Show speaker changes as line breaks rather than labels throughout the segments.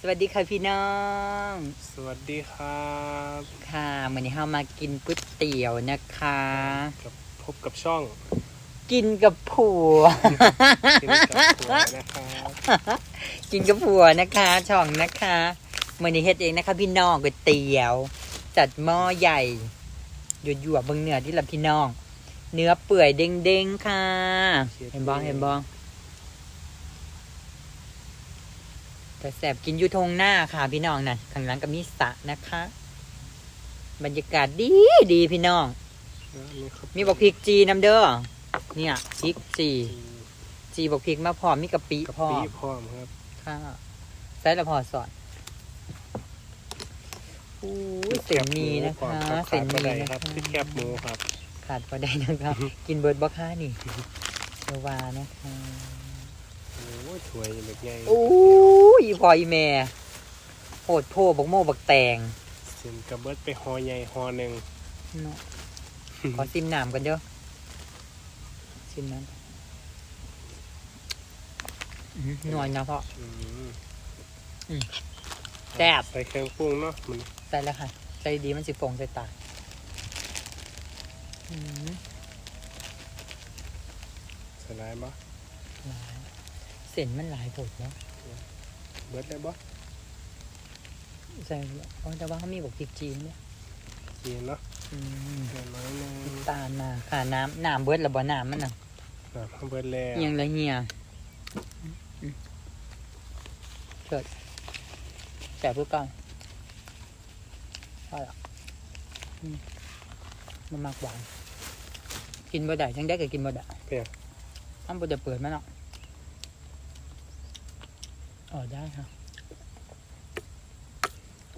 สวัสดีค่ะพี่น้อง
สวัสดีครับ
ค่ะวันนี้เรามากินก๋วยเตี๋ยวนะคะ
กับพบกับช่อง
กินกับผัว
กินกับผัวนะครับ
กินกับผัวนะคะ ช่องนะคะวันนี้เฮ็ดเองนะคะ พี่น้องก๋วยเตี๋ยว จัดหม้อใหญ่หยวยั่วๆเบิ่งเนื้อที่ละพี่น้อง เนื้อเปื่อยเด้งๆค่ะ เห็นบ้องเห็นบ้อง แต่แสบกินอยู่ทงหน้าค่ะพี่น้องนั่นข้างหลังก็มีสระนะคะ บรรยากาศดีดีพี่น้อง
นี่ครับ
มีบอกพริกจีน้ำเด้อเนี่ยพริกจีจีบอกพริกมาพร้อมมีกะปิ
กับ
พร้อ
ปี
ม
พร้อมครับ
ค่ะใส่ละพอสอนอู้ยเส้นหมีนะคะ
เส้
เส้
น
น
ห
ห
มี
มี
ค
นะ
รับ
คะ
พริกแคบหมูครับ
ขาดพอได้นะคะกินเบิร์ดบ่ค่านี่เอวานะคะ
โอ้ยถวยแบบใหญ่
อู้ยพออีแม่โหดโพบักโม่บักแตง
เส้นกระเบิดไปหอใหญ่หอหนึ่ง
เนาะขอซิมน้ำกันเด้อซิมน้ำอื้อหือหน่อยนะพ่อ
อืม
แซ่บ
ใส่เครื่องปรุงเนาะมัน
ใส่แล้วค่ะใจดีมันสิฟงใส่ตาอืม
ใส่ไรบ่
หลายเส้นมันหลายผดเนาะ
เบิดได้บ่
ใส่โอ้แต่ว่าเขามีบอกพริกจีนเนี่ย
กินเนาะ
อืม
เดี๋ยวน้อยหนึง
น้ำตาลมาค่ะน้ำน้ำเบิดแล้วบ่น้ำมันน่ะ
อะพอเบิดแล้ว
เอียงละเฮียอืมเกิดแต่เพื่อก่อนพอละอืมมันมากหวานกินบ่ได้ทั้งได้ก็กินบ่ได้
เปรี้ยว
อ้ำบ่จะเปิดมันหรอก อ๋อได้ค่ะ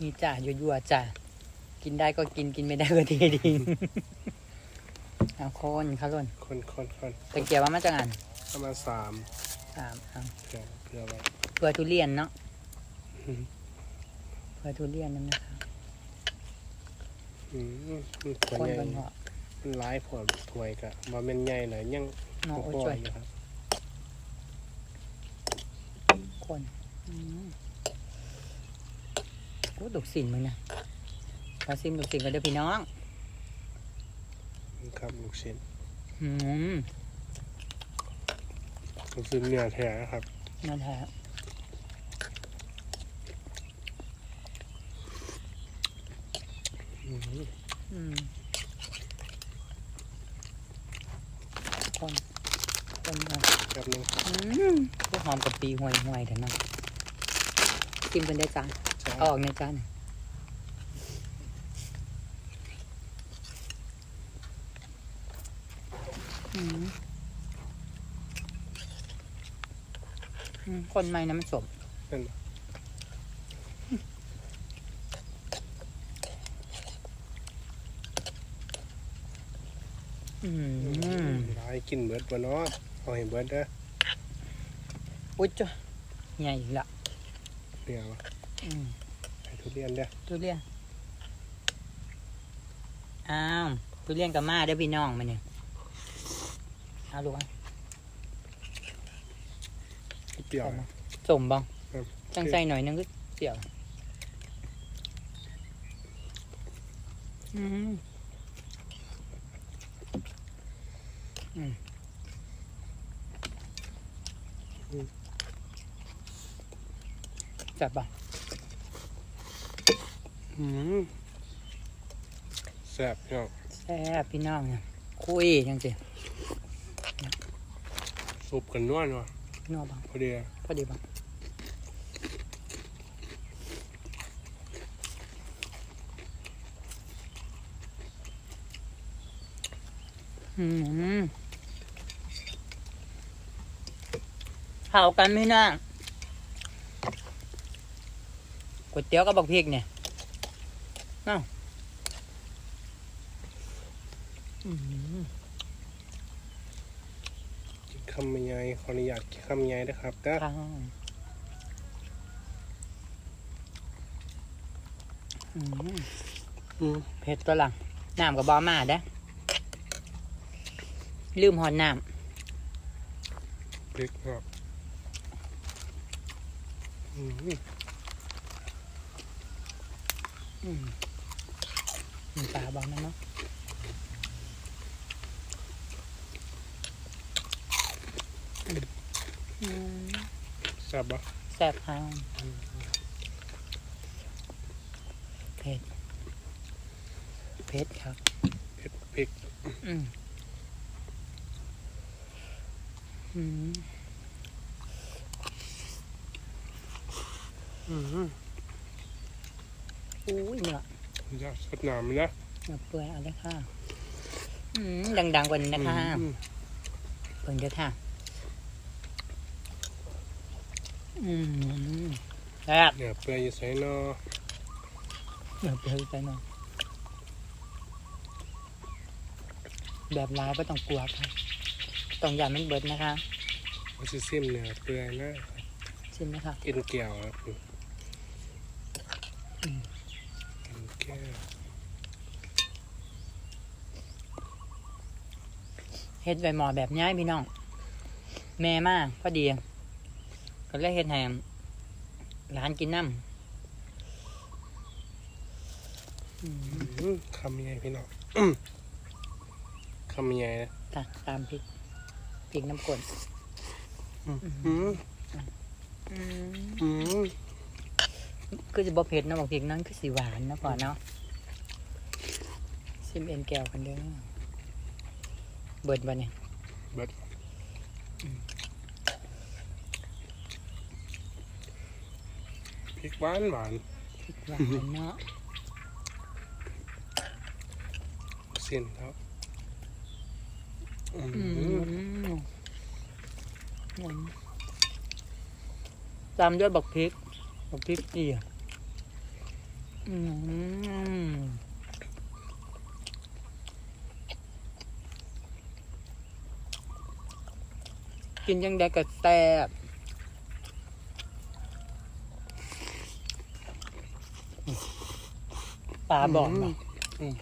นี่จ่ายั่วๆจ่ากินได้ก็กินกินไม่ได้ก็เททิ้งเอาคนค่ะคน
คนคนคน
ตะเกียบว่ามาจากอัน
ประมาณสาม
สามอัน
เกลือเกลือไว้
เพื่อทุเรียนเนาะ
อืม
เพื่อทุเรียนนั่นนะคะ
อืมมันถวย
คน
ใหญ่
บนเหาะ
มันหลายผลถวยกะว่ามันใหญ่หน่อยยัง
เนาะ
บ่
โอ้
พอ
ช่วย
อยู่ครับ
คนอืมโอ้ ดุกสินมึงนะขอซิมดุกสินกันเด้อพี่น้อง
ครับลูกชิ้น
อืม
ลูกชิ้นเนื้อแท้นะครับ
นั่นแหละ
อืม
อืมคนคนมา
แป๊บนึงครับ
อืมพวกหอมกับปีห่วยห่วยๆเถอะเนาะกินกันได้จ้า
ใช่
เอาออกในจานอืมอืมคนใหม่นะมันสม
นั่น
อืม
หลายกินเบิดบ่เนาะเอาให้เบิดเด้อ
อุ้ยจ้ะใหญ่อีกละ
เดี๋ยว
อืม
ให้ทุเรียนเด้อ
ทุเรียน อ้าวทุเรียนกับมาได้อพี่น้องมาเนี่ยเอาลูกอะ
เปรี้ยว
สมบ้อง
ครับ
จังใส่หน่อยนึงก็เปรี้ยว อืมอืมจับป่ะ
อืมแซ่บพี่น้อง
แซ่บพี่น้องเนี่ยคุยจังสิ
ซุปกันนวลว่ะ
นอกบ้าง
พอดี
พอดีบ้างอืมเผากันพี่น้องก๋วยเตี๋ยวกับบักพริกเนี่ยเอ้าอืม
กินคำใหญ่ขออนุญาตกินคำใหญ่นะครับเด้อ
ค่ะอืม
อืม
เผ็ดตัวหลังน้ำกับบอมาเด้อลืมหอนน้
พริกครับอืม
อืม มีปลาบางนะเนาะอืมอืม
แซ่บปะ
แซ่บค่ะเผ็ดเผ็ดครับ
เผ็ดพริก
อืมอืม
อืม
อุ้ยเนื้อ
อยากสดน้ำนะ
เนื้อเปื่อยเอาเลยค่ะดังๆกว่านี้นะคะเพิ่งเด้อค่ะ อืมแซ่บ
เนี่ยเปื่อยใส่เนอ
เนื้อเปื่อยไปหน่อแบบร้ายไม่ต้องกลัวค่ะต้องอย่ามันเบิดนะคะ
มันสิซิมเนี่ยเปื่อยนะ
ชิมนะคะ
กินแก้วครับ
อืม
กินแก้ว
เฮ็ดใบหมอแบบง่ายพี่น้อง แม่มากพอดี ก็เลยเฮ็ดให้ร้านกินน้ำอืม
อืมคำใหญ่พี่น้องอืมคำใหญ่นะ
ตาตามพริกพริกน้ำกลน
อืม
อื
อื
ม
ม
อืม
อืม
คือจะบ่เผ็ดเนาะบอกพริกนั้นคือสีหวานเนาะก่อนเนาะชิมเอ็นแก้วกันเด้อ เบิดบ่เนี่ย
พริกหวานหวาน
พริกหวานเนาะ
เส้นครับอื
อื
ม
มอืมตามด้วยบักพริกบักพริกอีกอืม กินยังได้ก็แซ่บปลาบอกเนาะ
อืม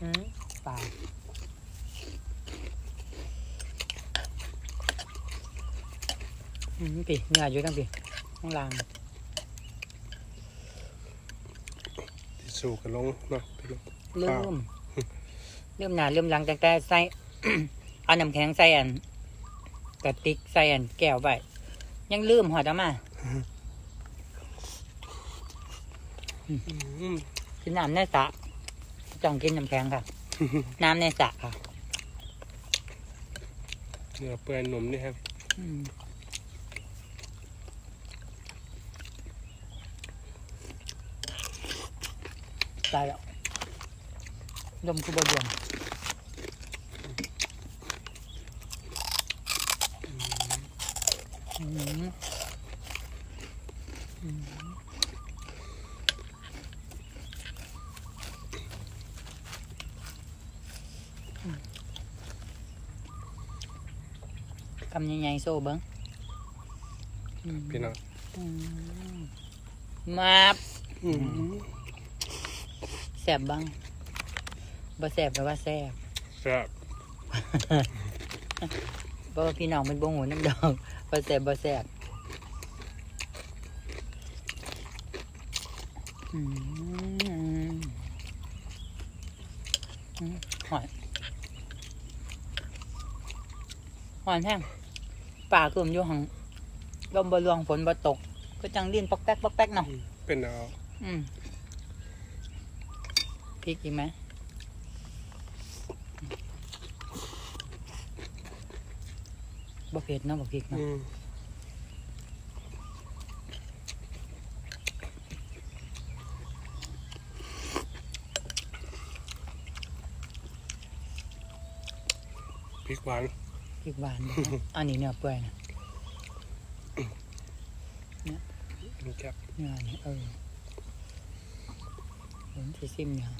อืมปลาอืมปีเนื้ออยู่ตั้งปีข้างล่าง
สูกันลงเนาะพี่น้อง
เริ่
ครับ
มเริ่มหนาเริ่มหลังแต่แต่ใส่ เอาน้ำแข็งใส่อันกระติกใส่อันแก้วไว้ยังลืมหอดเอามา
อืม
กินน้ำในสระจ้องกินน้ำแข็งค่ะ น้ำในสระค่ะ
เนื้อเปื่อยหนุ่มนี่ครับ
ตายแล้วดมคือบเดียมอืมอืมคำใหญ่ๆโซ่เบิ้งอืม
พี่น้อง
มาบ
อืม
บบ้างบ่แสบแปลว่าแสบ
แซ่บ
เพราะว่าพี่น้องมันบ่หูน้ำดองบ่แสบบ่แสบอืมอืมหอยหอยแห้งป่าตุ่มอยู่หังลมบ่รวงฝนบ่ตก ก็จังลิ้นปอกแป๊กปอกแป๊กเนาะ
อืมเป็นเอา
อืม พริกอีกไหมบ่เผ็ดเนาะบ่พริกเนาะ
อืมพริกหวาน
พริกหวานบ่เนาะอันนี้เนื้อเปื่อยนะ
เป็นแก้ว
เนื้อนี่เออผมสิซิมเนื้อ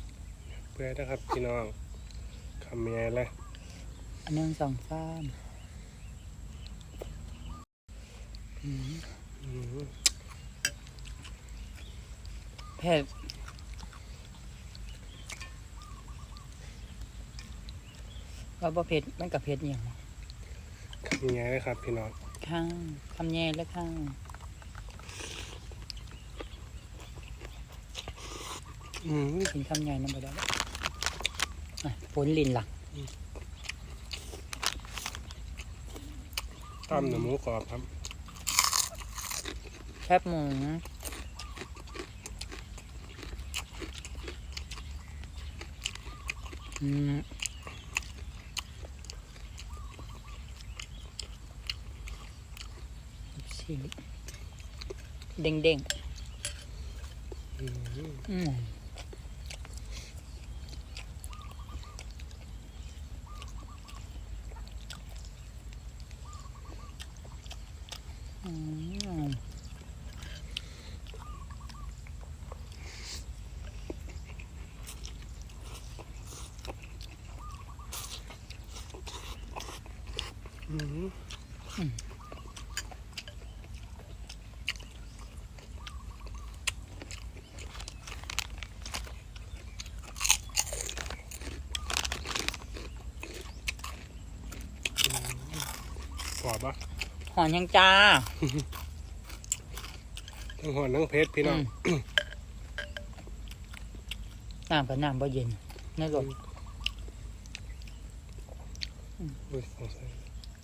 เปื่อยนะครับ พี่น้องคำใหญ่เลย
อันหนึ่งสองสามอืม
อืม
เผ็ดว่าบ่เผ็ดมันกับเผ็ดอหย่างวะ
คำใหญ่เลยครับ พี่น้อง
ข้างคำแย่แล้วข้าง
อืม
กินคำแย่นั่นไปได้ แล้วอะผลลินหลัก
ตำหนูหมูกรอบครับ
แคบหมูอืมชิมเด้งเด้ง
อืม
ๆอืมอืม
อืมกร อบปะ
หอนยังจ้า
ทั้งหอนทั้งเพชรพี่น้อง
อืมน้ำกับน้ำบ่เย็นในรถ
อุ้ยสงสัย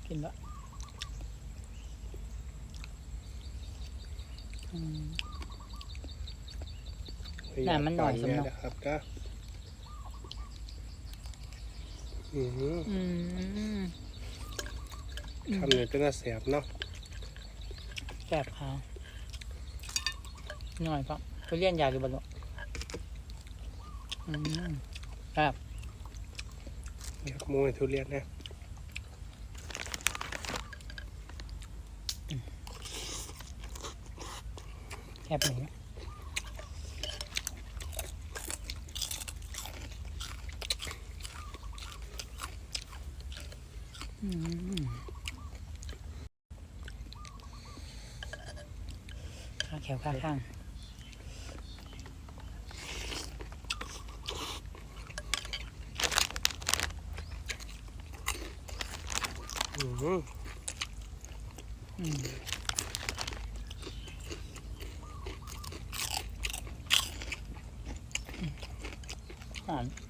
กินละอืมน้ำมันหน่อยสำหรับ
นะครับก็อืม
อืม
คำนี้เป็นน่าแสบเนาะ
แสบขาวหน่อยครับไปเรียนยาดูบอลกอืมครับ
อยากขโมยทุเรียนนะ
แคบหมูอืมข้า แขวข้าข้าง
อืม
อืมหอม
เ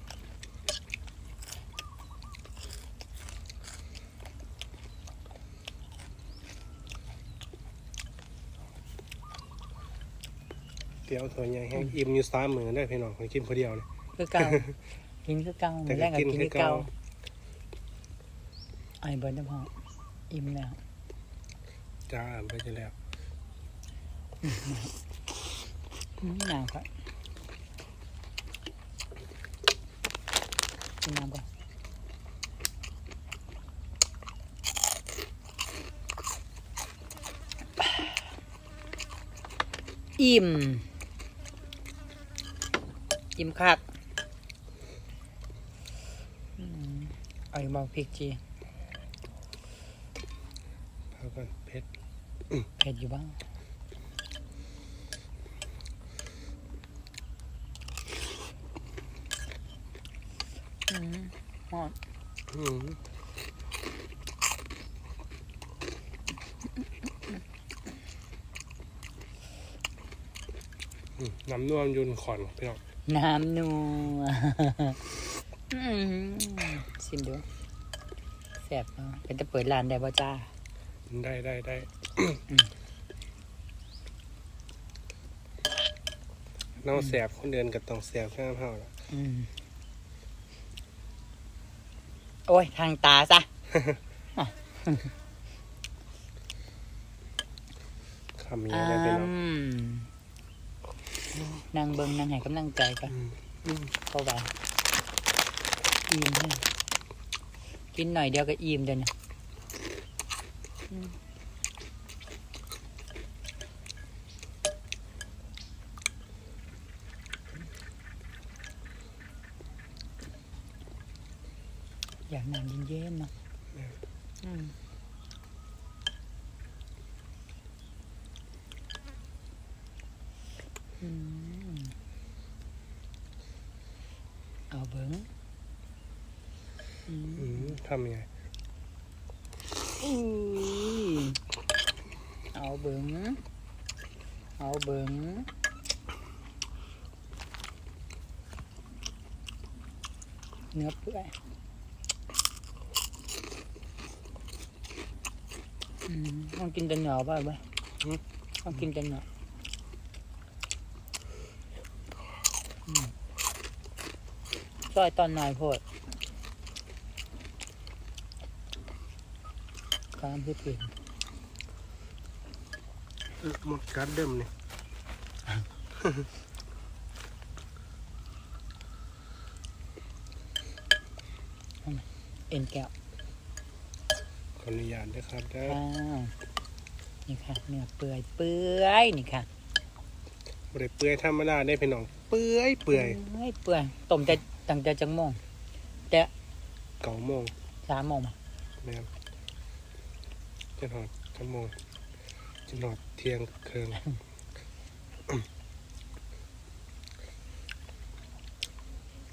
ตี๋ยวถั่วใหญ่แห้งอิ่มอยู่สามมือได้พี่น้องไปกินคนเดียวเนี่ย
คือเก่ากินคือเก่า
แต่
แร
ก็
กก็
กิน
กิน
คื
คืออ
เก่า
เก่าไอ้เบิร์ดน้ำหอมอิ่มแล้ว
จ้าไปจะแล้ว
อืมหนาวครับกินน้ำก่อนอิ่ม อิ่มคักอืมเอาอีกบอกพริกจี
พากันเพชร
เผ็ดอยู่บ้างอืมหอม
อืมอืมน้ำนวมยุนขอนพี่น้อง
น้ำนัวอืมชิมดูแซ่บเนาะเป็นจะเปิดร้านได้ป่ะจ้า
ได้ได้ได้
อืม
น้องแสบคนเดินกับต้องแสบแค่เท่าละ
อืมโอ้ย ทางตาซะ
คำนี้
อื
ได้พี่น้อง
ม นางเบิงนางให้กำลังใจกัน
อืมอืม
เข้าไปอิ่มให้กินหน่อยเดียวก็อิ่มเดี๋ยวนี้อืมอยากน้ำเย็นๆเนาะอืมอืมเอาเบิ้ง อืม
อืมทำยังไง
อุ้ยเอาเบิงเอาเบิงเนื้อเปื่อยอืมต้องกินแต่เนื้อบ้างไหมต้องกินแต่เนื้ออืมซอยตอนหน่อยโพด ตามที่เป็น
เออหมดกัดเดิมนี่
เอ็นแก้ว
ขออนุญาตด้วยครับได้อ
อ้าวนี่ค่ะเนื้อเปื่อยเปื่อยนี่ค่ะ
บริเปื่อยธรรมดาได้พี่น้อง เปื่อยเปื่อย
เปื่อยเปื่อยต้มแต่ตั้งแต่จังโมงแต่
เก่าโมง
สามโมงมา
แม่น จะนอนจะโมงจะนอนเที่ยงเคือง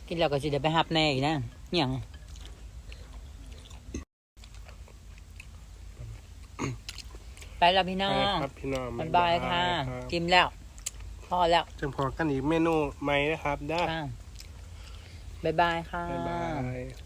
กินแล้วก็สิได้ไปหับแน่อีกนะอย่างไปแล้วพี่น้อง
ครับพี่น้อง
บ๊ายบายค่ะ กินแล้ว พอแล้ว
จังพอกันอีกเมนูใหม่นะครับได้
บ๊ายบายค่ะ
บ๊ายบาย